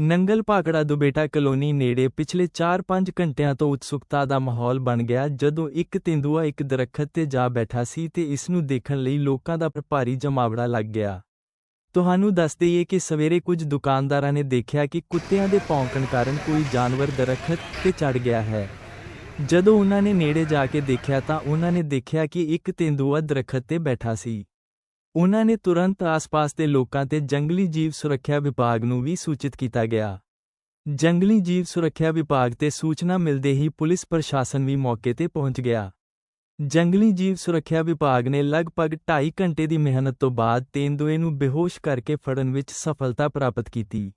Nangal Bhakra ਦੁਬੇਟਾ colony ਨੇੜੇ ਪਿਛਲੇ 4-5 ਘੰਟਿਆਂ ਤੋਂ ਉਤਸੁਕਤਾ ਦਾ ਮਾਹੌਲ ਬਣ ਗਿਆ ਜਦੋਂ ਇੱਕ ਤੇਂਦੂਆ ਇੱਕ ਦਰਖਤ ਤੇ ਜਾ ਬੈਠਾ ਸੀ ਤੇ ਇਸ ਨੂੰ ਦੇਖਣ ਲਈ ਲੋਕਾਂ ਦਾ ਭਾਰੀ ਜਮਾਵੜਾ ਲੱਗ ਗਿਆ। ਤੁਹਾਨੂੰ ਦੱਸ ਦਈਏ ਕਿ ਸਵੇਰੇ ਕੁਝ ਦੁਕਾਨਦਾਰਾਂ ਨੇ ਦੇਖਿਆ ਕਿ ਕੁੱਤਿਆਂ ਦੇ ਭੌਂਕਣ ਕਾਰਨ ਕੋਈ ਜਾਨਵਰ ਦਰਖਤ ਤੇ ਚੜ ਗਿਆ ਹੈ। ਜਦੋਂ ਉਹਨਾਂ ਨੇ ਨੇੜੇ ਜਾ ਕੇ ਦੇਖਿਆ ਤਾਂ ਉਹਨਾਂ ਨੇ ਦੇਖਿਆ ਕਿ ਇੱਕ ਤੇਂਦੂਆ ਦਰਖਤ ਤੇ ਬੈਠਾ ਸੀ। ਉਹਨਾਂ ਨੇ ਤੁਰੰਤ ਆਸ-ਪਾਸ ਦੇ ਲੋਕਾਂ ਤੇ ਜੰਗਲੀ ਜੀਵ ਸੁਰੱਖਿਆ ਵਿਭਾਗ ਨੂੰ ਵੀ ਸੂਚਿਤ ਕੀਤਾ ਗਿਆ। ਜੰਗਲੀ ਜੀਵ ਸੁਰੱਖਿਆ ਵਿਭਾਗ ਤੇ ਸੂਚਨਾ ਮਿਲਦੇ ਹੀ ਪੁਲਿਸ ਪ੍ਰਸ਼ਾਸਨ ਵੀ ਮੌਕੇ ਤੇ ਪਹੁੰਚ ਗਿਆ। ਜੰਗਲੀ ਜੀਵ ਸੁਰੱਖਿਆ ਵਿਭਾਗ ਨੇ ਲਗਭਗ 2.5 ਘੰਟੇ ਦੀ ਮਿਹਨਤ ਤੋਂ ਬਾਅਦ ਤੇਂਦੂਏ ਨੂੰ ਬੇਹੋਸ਼ ਕਰਕੇ ਫੜਨ ਵਿੱਚ ਸਫਲਤਾ ਪ੍ਰਾਪਤ ਕੀਤੀ।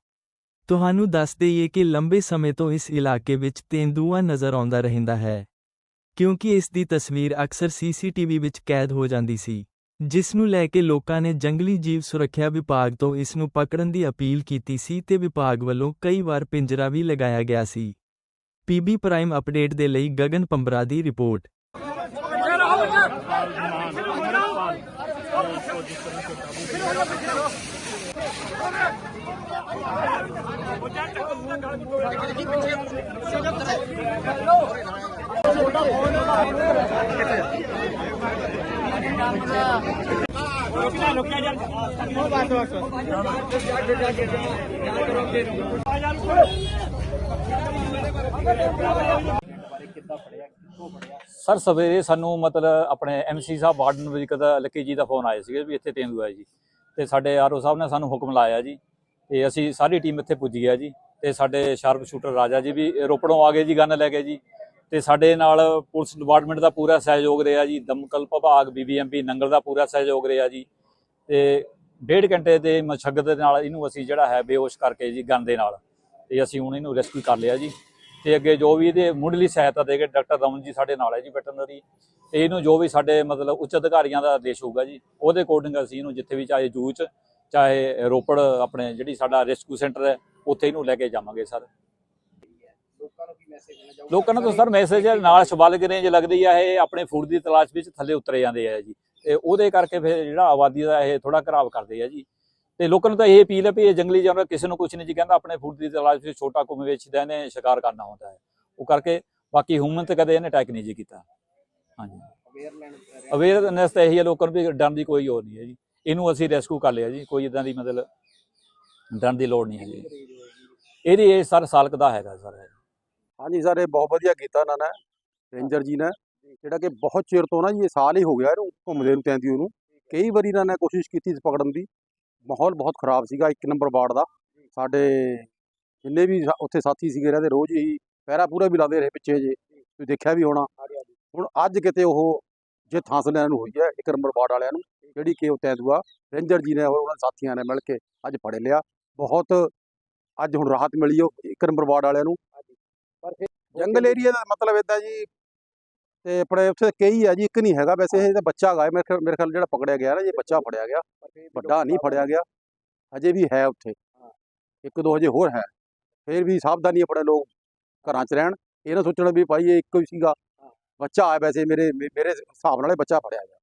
ਤੁਹਾਨੂੰ ਦੱਸ ਦੇਈਏ ਕਿ ਲੰਬੇ ਸਮੇਂ ਤੋਂ ਇਸ ਇਲਾਕੇ ਵਿੱਚ ਤੇਂਦੂਆ ਨਜ਼ਰ ਆਉਂਦਾ ਰਹਿੰਦਾ ਹੈ, ਕਿਉਂਕਿ ਇਸ ਦੀ ਤਸਵੀਰ ਅਕਸਰ ਸੀਸੀਟੀਵੀ ਵਿੱਚ ਕੈਦ ਹੋ ਜਾਂਦੀ ਸੀ। ਜਿਸ ਨੂੰ ਲੈ ਕੇ ਲੋਕਾਂ ਨੇ ਜੰਗਲੀ ਜੀਵ ਸੁਰੱਖਿਆ ਵਿਭਾਗ ਤੋਂ ਇਸ ਨੂੰ ਪਕੜਨ ਦੀ ਅਪੀਲ ਕੀਤੀ ਸੀ ਤੇ ਵਿਭਾਗ ਵੱਲੋਂ ਕਈ ਵਾਰ ਪਿੰਜਰਾ ਵੀ ਲਗਾਇਆ ਗਿਆ ਸੀ। ਪੀਬੀ ਪ੍ਰਾਈਮ ਅਪਡੇਟ ਦੇ ਲਈ ਗਗਨ ਪੰਬਰਾ ਦੀ ਰਿਪੋਰਟ। ਸਰ, ਸਵੇਰੇ ਸਾਨੂੰ ਮਤਲਬ ਆਪਣੇ ਐਮਸੀ ਸਾਹਿਬ ਵਾਰਡਨ ਵਿਜਕ ਦਾ ਲੱਕੀ ਜੀ ਦਾ ਫੋਨ ਆਇਆ ਸੀਗਾ ਵੀ ਇੱਥੇ ਤੇਂਦੂ ਹੈ ਜੀ। ਤੇ ਸਾਡੇ ਆਰਓ ਸਾਹਿਬ ਨੇ ਸਾਨੂੰ ਹੁਕਮ ਲਾਇਆ ਜੀ। ਤੇ ਅਸੀਂ ਸਾਰੀ ਟੀਮ ਇੱਥੇ ਪੁੱਜੀ ਹੈ ਜੀ। ਤੇ ਸਾਡੇ ਸ਼ਾਰਪ ਸ਼ੂਟਰ ਰਾਜਾ ਜੀ ਵੀ ਰੋਪੜੋਂ ਆ ਗਏ ਜੀ, ਗਨ ਲੈ ਕੇ ਜੀ। ਤੇ ਸਾਡੇ ਨਾਲ ਪੁਲਿਸ ਡਿਪਾਰਟਮੈਂਟ ਦਾ ਪੂਰਾ ਸਹਿਯੋਗ ਰਿਹਾ ਜੀ, ਦਮਕਲ ਵਿਭਾਗ ਬੀਬੀਐਮਪੀ ਨੰਗਲ ਦਾ ਪੂਰਾ ਸਹਿਯੋਗ ਰਿਹਾ ਜੀ। ਤੇ ਡੇਢ ਘੰਟੇ ਦੇ ਮਸ਼ੱਗਤ ਦੇ ਨਾਲ ਇਹਨੂੰ ਅਸੀਂ ਜਿਹੜਾ ਹੈ ਬੇਹੋਸ਼ ਕਰਕੇ ਜੀ ਗਨ ਦੇ ਨਾਲ। ਤੇ ਅਸੀਂ ਹੁਣ ਇਹਨੂੰ ਰੈਸਕਿਊ ਕਰ ਲਿਆ ਜੀ। ਤੇ ਅੱਗੇ ਜੋ ਵੀ ਇਹਦੇ ਮੁੱਢਲੀ ਸਹਾਇਤਾ ਦੇ ਕੇ ਡਾਕਟਰ ਰਮਨ ਜੀ ਸਾਡੇ ਨਾਲ ਹੈ ਜੀ ਵੈਟਰਨਰੀ ਤੇ ਇਹਨੂੰ ਜੋ ਵੀ ਸਾਡੇ ਮਤਲਬ ਉੱਚ ਅਧਿਕਾਰੀਆਂ ਦਾ ਆਦੇਸ਼ ਹੋਊਗਾ ਜੀ, ਉਹਦੇ ਅਕੋਰਡਿੰਗ ਅਸੀਂ ਇਹਨੂੰ ਜਿੱਥੇ ਵੀ ਚਾਹੇ ਜੂਚ, ਚਾਹੇ ਰੋਪੜ ਆਪਣੇ ਜਿਹੜੀ ਸਾਡਾ ਰੈਸਕਿਊ ਸੈਂਟਰ ਹੈ, ਉੱਥੇ ਇਹਨੂੰ ਲੈ ਕੇ ਜਾਵਾਂਗੇ ਸਰ। ਲੋਕਾਂ ਨੂੰ ਤਾਂ ਸਰ ਮੈਸੇਜ ਨਾਲ ਸ਼ਵਾਲਕ ਰੇਂਜ ਲੱਗਦੀ ਆ ਇਹ ਆਪਣੇ ਫੂਡ ਦੀ ਤਲਾਸ਼ ਵਿੱਚ ਥੱਲੇ ਉਤਰੇ ਜਾਂਦੇ ਆ ਜੀ। ਤੇ ਉਹਦੇ ਕਰਕੇ ਫਿਰ ਜਿਹੜਾ ਆਬਾਦੀ ਦਾ ਇਹ ਥੋੜਾ ਖਰਾਬ ਕਰਦੇ ਆ ਜੀ। ਤੇ ਲੋਕਾਂ ਨੂੰ ਤਾਂ ਇਹ ਅਪੀਲ ਹੈ ਵੀ ਇਹ ਜੰਗਲੀ ਜਾਨਵਰ ਕਿਸੇ ਨੂੰ ਕੁਝ ਨਹੀਂ ਜੀ ਕਹਿੰਦਾ ਆਪਣੇ ਫੂਡ ਦੀ ਤਲਾਸ਼ ਵਿੱਚ ਛੋਟਾ ਕੁਮ ਵੇਚਦਾ ਇਹਨੇ ਸ਼ਿਕਾਰ ਕਰਨਾ ਹੁੰਦਾ ਹੈ। ਉਹ ਕਰਕੇ ਬਾਕੀ ਹਿਊਮਨ ਤੇ ਕਦੇ ਇਹਨੇ ਅਟੈਕ ਨਹੀਂ ਜੀ ਕੀਤਾ। ਹਾਂਜੀ। ਅਵੇਅਰਨੈਸ ਤਾਂ ਇਹੀ ਹੈ ਲੋਕਾਂ ਨੂੰ ਵੀ ਡਰਨ ਦੀ ਕੋਈ ਹੋਰ ਨਹੀਂ ਹੈ ਜੀ। ਇਹਨੂੰ ਅਸੀਂ ਰੈਸਕਿਊ ਕਰ ਲਿਆ ਜੀ ਕੋਈ ਇਦਾਂ ਦੀ ਮਤਲਬ ਡਰਨ ਦੀ ਲੋੜ ਨਹੀਂ ਹੈ ਜੀ। ਇਹਦੀ ਇਹ ਸਰ ਸਾਲਕ ਦਾ ਹੈਗਾ ਸਰ ਹਾਂਜੀ ਸਰ ਇਹ ਬਹੁਤ ਵਧੀਆ ਕੀਤਾ ਇਹਨਾਂ ਨੇ ਰੇਂਜਰ ਜੀ ਨੇ। ਜਿਹੜਾ ਕਿ ਬਹੁਤ ਚਿਰ ਤੋਂ ਨਾ ਜੀ ਇਹ ਸਾਲ ਹੀ ਹੋ ਗਿਆ ਇਹਨੂੰ ਘੁੰਮਦੇ ਨੂੰ ਤੈਂਦੀ ਉਹਨੂੰ ਕਈ ਵਾਰੀ ਇਹਨਾਂ ਨੇ ਕੋਸ਼ਿਸ਼ ਕੀਤੀ ਪਕੜਨ ਦੀ ਮਾਹੌਲ ਬਹੁਤ ਖਰਾਬ ਸੀਗਾ ਇੱਕ ਨੰਬਰ ਵਾਰਡ ਦਾ। ਸਾਡੇ ਜਿੰਨੇ ਵੀ ਉੱਥੇ ਸਾਥੀ ਸੀਗੇ ਰਹਿੰਦੇ ਰੋਜ਼ ਹੀ ਪਹਿਰਾ ਪੂਰਾ ਵੀ ਲਾਦੇ ਰਹੇ ਪਿੱਛੇ ਜੇ ਤੁਸੀਂ ਦੇਖਿਆ ਵੀ ਹੋਣਾ। ਹੁਣ ਅੱਜ ਕਿਤੇ ਉਹ ਜੇ ਥਾਂਸ ਲੈਣ ਨੂੰ ਹੋਈ ਹੈ ਇੱਕ ਨੰਬਰ ਵਾਰਡ ਵਾਲਿਆਂ ਨੂੰ ਜਿਹੜੀ ਕਿ ਉਹ ਤੈਂਦੂਆ ਰੇਂਜਰ ਜੀ ਨੇ ਔਰ ਉਹਨਾਂ ਸਾਥੀਆਂ ਨੇ ਮਿਲ ਕੇ ਅੱਜ ਫੜ ਲਿਆ। ਬਹੁਤ ਅੱਜ ਹੁਣ ਰਾਹਤ ਮਿਲੀ ਉਹ ਇੱਕ ਨੰਬਰ ਵਾਰਡ ਵਾਲਿਆਂ ਨੂੰ। ਜੰਗਲ ਏਰੀਆ ਦਾ ਮਤਲਬ ਇਦਾਂ ਜੀ ਤੇ ਆਪਣੇ ਉੱਥੇ ਕਈ ਆ ਜੀ ਇੱਕ ਨਹੀਂ ਹੈਗਾ ਵੈਸੇ ਇਹ ਤਾਂ ਬੱਚਾ ਹੈਗਾ ਮੇਰੇ ਖਿਆਲ ਮੇਰੇ ਖਿਆਲ ਜਿਹੜਾ ਪਕੜਿਆ ਗਿਆ ਨਾ ਇਹ ਬੱਚਾ ਫੜਿਆ ਗਿਆ ਵੱਡਾ ਨਹੀਂ ਫੜਿਆ ਗਿਆ ਹਜੇ ਵੀ ਹੈ ਉੱਥੇ। ਇੱਕ ਦੋ ਹਜੇ ਹੋਰ ਹੈ ਫਿਰ ਵੀ ਸਾਵਧਾਨੀ ਆਪਣੇ ਲੋਕ ਘਰਾਂ 'ਚ ਰਹਿਣ। ਇਹ ਨਾ ਸੋਚਣਾ ਵੀ ਭਾਈ ਇਹ ਇੱਕੋ ਹੀ ਸੀਗਾ ਬੱਚਾ ਆ ਵੈਸੇ ਮੇਰੇ ਮੇਰੇ ਹਿਸਾਬ ਨਾਲ ਬੱਚਾ ਫੜਿਆ ਗਿਆ।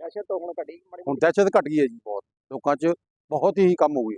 ਦਹਿਸ਼ਤ ਤੋਂ ਹੁਣ ਘਟੀ ਹੁਣ ਦਹਿਸ਼ਤ ਘਟ ਗਈ ਹੈ ਜੀ ਬਹੁਤ ਲੋਕਾਂ 'ਚ ਬਹੁਤ ਹੀ ਕੰਮ ਹੋ ਗਈ